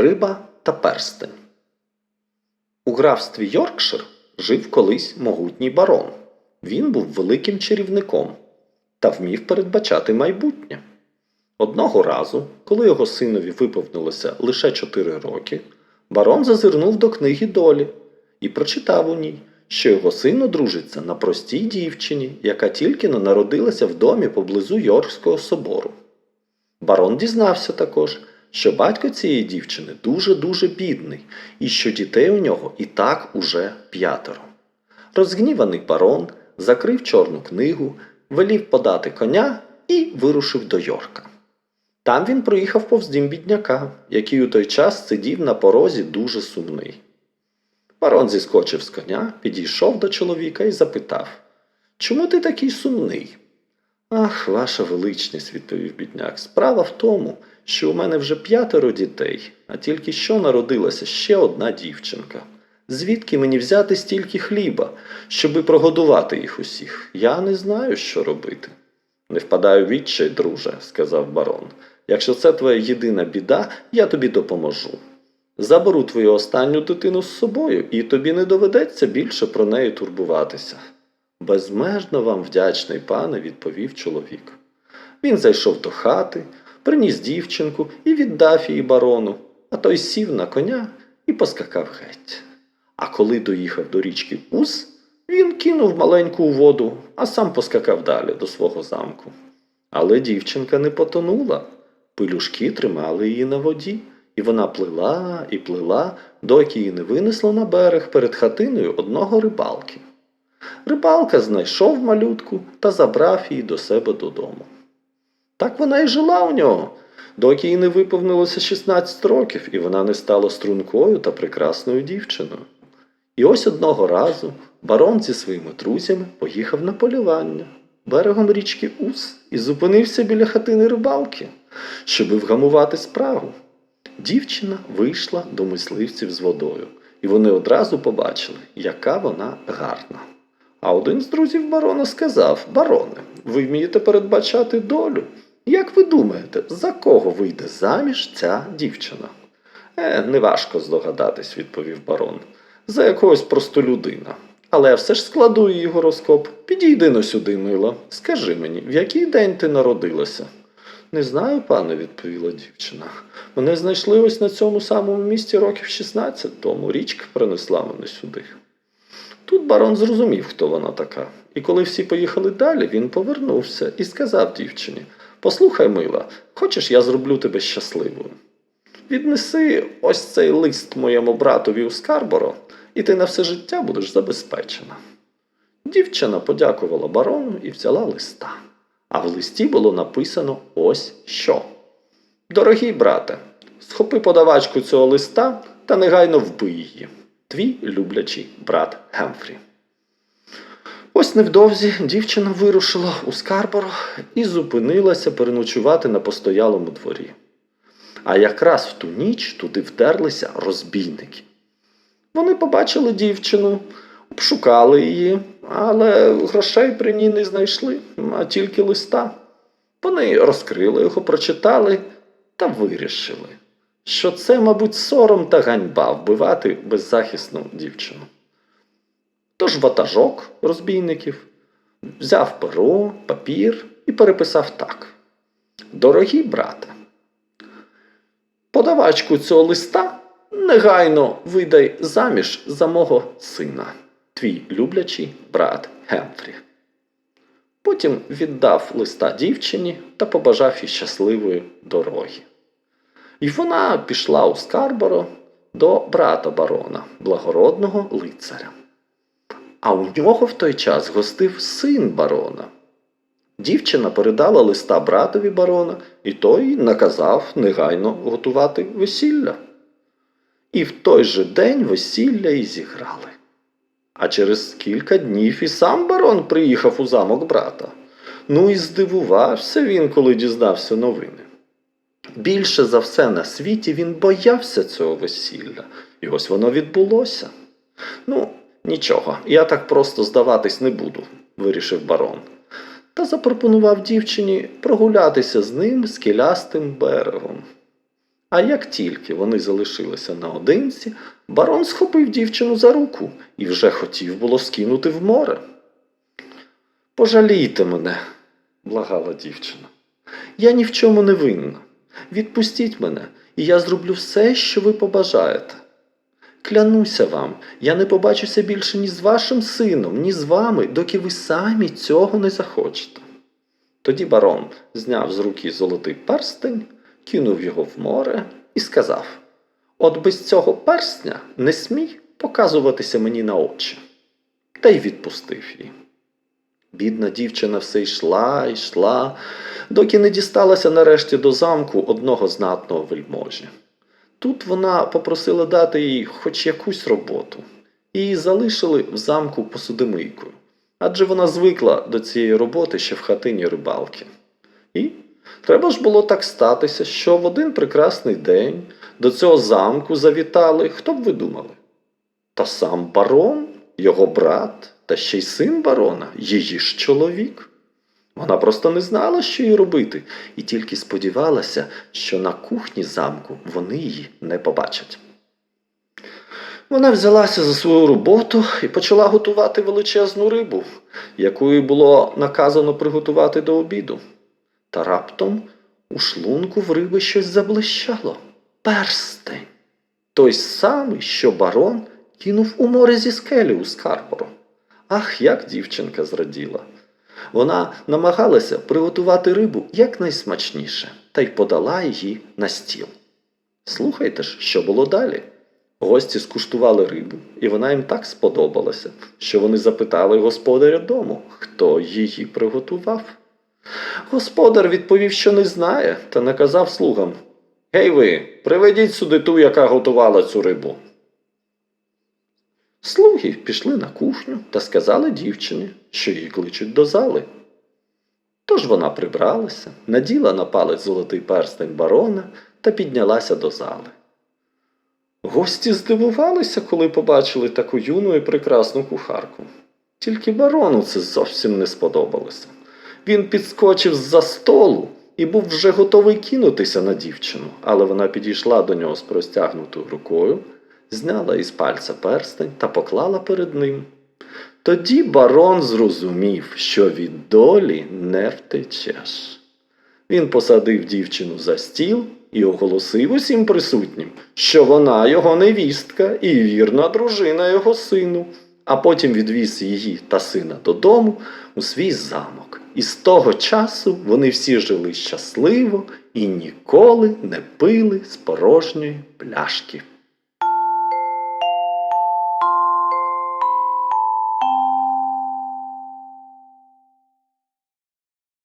Риба та перстень. У графстві Йоркшир жив колись могутній барон. Він був великим чарівником та вмів передбачати майбутнє. Одного разу, коли його синові виповнилося лише чотири роки, барон зазирнув до книги долі і прочитав у ній, що його син одружиться на простій дівчині, яка тільки но народилася в домі поблизу Йоркського собору. Барон дізнався також, що батько цієї дівчини дуже-дуже бідний, і що дітей у нього і так уже п'ятеро. Розгніваний барон закрив чорну книгу, велів подати коня і вирушив до Йорка. Там він проїхав повз дім бідняка, який у той час сидів на порозі дуже сумний. Барон зіскочив з коня, підійшов до чоловіка і запитав Чому ти такий сумний? Ах, ваша величність, відповів бідняк. Справа в тому, що у мене вже п'ятеро дітей, а тільки що народилася ще одна дівчинка. Звідки мені взяти стільки хліба, щоби прогодувати їх усіх? Я не знаю, що робити. Не впадаю відчай, друже, сказав барон. Якщо це твоя єдина біда, я тобі допоможу. Заберу твою останню дитину з собою, і тобі не доведеться більше про неї турбуватися. Безмежно вам вдячний, пане, відповів чоловік. Він зайшов до хати, приніс дівчинку і віддав її барону, а той сів на коня і поскакав геть. А коли доїхав до річки Ус, він кинув маленьку воду, а сам поскакав далі до свого замку. Але дівчинка не потонула. Пилюшки тримали її на воді, і вона плила і плила, доки її не винесло на берег перед хатиною одного рибалки. Рибалка знайшов малютку та забрав її до себе додому. Так вона й жила у нього, доки їй не виповнилося 16 років, і вона не стала стрункою та прекрасною дівчиною. І ось одного разу барон зі своїми друзями поїхав на полювання берегом річки Ус і зупинився біля хатини рибалки, щоби вгамувати справу. Дівчина вийшла до мисливців з водою, і вони одразу побачили, яка вона гарна. А один з друзів барона сказав: Бароне, ви вмієте передбачати долю. Як ви думаєте, за кого вийде заміж ця дівчина? Е, неважко здогадатись, відповів барон. За якогось простолюдина. Але я все ж складу її гороскоп. Підійди но сюди, мила. Скажи мені, в який день ти народилася? Не знаю, пане, відповіла дівчина. Мене знайшли ось на цьому самому місці років 16 тому. Річка принесла мене сюди. Тут барон зрозумів, хто вона така, і коли всі поїхали далі, він повернувся і сказав дівчині: Послухай, мила, хочеш, я зроблю тебе щасливою. Віднеси ось цей лист моєму братові у Скарборо, і ти на все життя будеш забезпечена. Дівчина подякувала барону і взяла листа. А в листі було написано ось що. Дорогий брате, схопи подавачку цього листа та негайно вбий її. Твій люблячий брат Гемфрі. Ось невдовзі дівчина вирушила у Скарборо і зупинилася переночувати на постоялому дворі. А якраз в ту ніч туди вдерлися розбійники. Вони побачили дівчину, обшукали її, але грошей при ній не знайшли, а тільки листа. Вони розкрили його, прочитали та вирішили, що це, мабуть, сором та ганьба вбивати беззахисну дівчину. Тож ватажок розбійників взяв перо, папір і переписав так: Дорогі брате, подавачку цього листа негайно видай заміж за мого сина, твій люблячий брат Гемфрі. Потім віддав листа дівчині та побажав їй щасливої дороги. І вона пішла у Скарборо до брата барона, благородного лицаря. А у нього в той час гостив син барона. Дівчина передала листа братові барона, і той наказав негайно готувати весілля. І в той же день весілля і зіграли. А через кілька днів і сам барон приїхав у замок брата. Ну і здивувався він, коли дізнався новини. Більше за все на світі він боявся цього весілля, і ось воно відбулося. Ну, нічого, я так просто здаватись не буду, вирішив барон. Та запропонував дівчині прогулятися з ним скелястим берегом. А як тільки вони залишилися наодинці, барон схопив дівчину за руку і вже хотів було скинути в море. Пожалійте мене, благала дівчина. Я ні в чому не винна. Відпустіть мене, і я зроблю все, що ви побажаєте. Клянуся вам, я не побачуся більше ні з вашим сином, ні з вами, доки ви самі цього не захочете. Тоді барон зняв з руки золотий перстень, кинув його в море і сказав: От без цього перстня не смій показуватися мені на очі. Та й відпустив її. Бідна дівчина все йшла, йшла, доки не дісталася нарешті до замку одного знатного вельможі. Тут вона попросила дати їй хоч якусь роботу, її залишили в замку посудомийкою, адже вона звикла до цієї роботи ще в хатині рибалки. І треба ж було так статися, що в один прекрасний день до цього замку завітали, хто б ви думали? Та сам барон, його брат, та ще й син барона, її ж чоловік. Вона просто не знала, що їй робити, і тільки сподівалася, що на кухні замку вони її не побачать. Вона взялася за свою роботу і почала готувати величезну рибу, яку їй було наказано приготувати до обіду. Та раптом у шлунку в риби щось заблищало. Перстень. Той самий, що барон кинув у море зі скелі у Скарборо. Ах, як дівчинка зраділа. Вона намагалася приготувати рибу якнайсмачніше та й подала її на стіл. Слухайте ж, що було далі. Гості скуштували рибу, і вона їм так сподобалася, що вони запитали господаря дому, хто її приготував. Господар відповів, що не знає, та наказав слугам Гей ви, приведіть сюди ту, яка готувала цю рибу. Слуги пішли на кухню та сказали дівчині, що її кличуть до зали. Тож вона прибралася, наділа на палець золотий перстень барона та піднялася до зали. Гості здивувалися, коли побачили таку юну і прекрасну кухарку. Тільки барону це зовсім не сподобалося. Він підскочив з-за столу і був вже готовий кинутися на дівчину, але вона підійшла до нього з простягнутою рукою, зняла із пальця перстень та поклала перед ним. Тоді барон зрозумів, що від долі не втечеш. Він посадив дівчину за стіл і оголосив усім присутнім, що вона його невістка і вірна дружина його сину, а потім відвіз її та сина додому у свій замок. І з того часу вони всі жили щасливо і ніколи не пили з порожньої пляшки.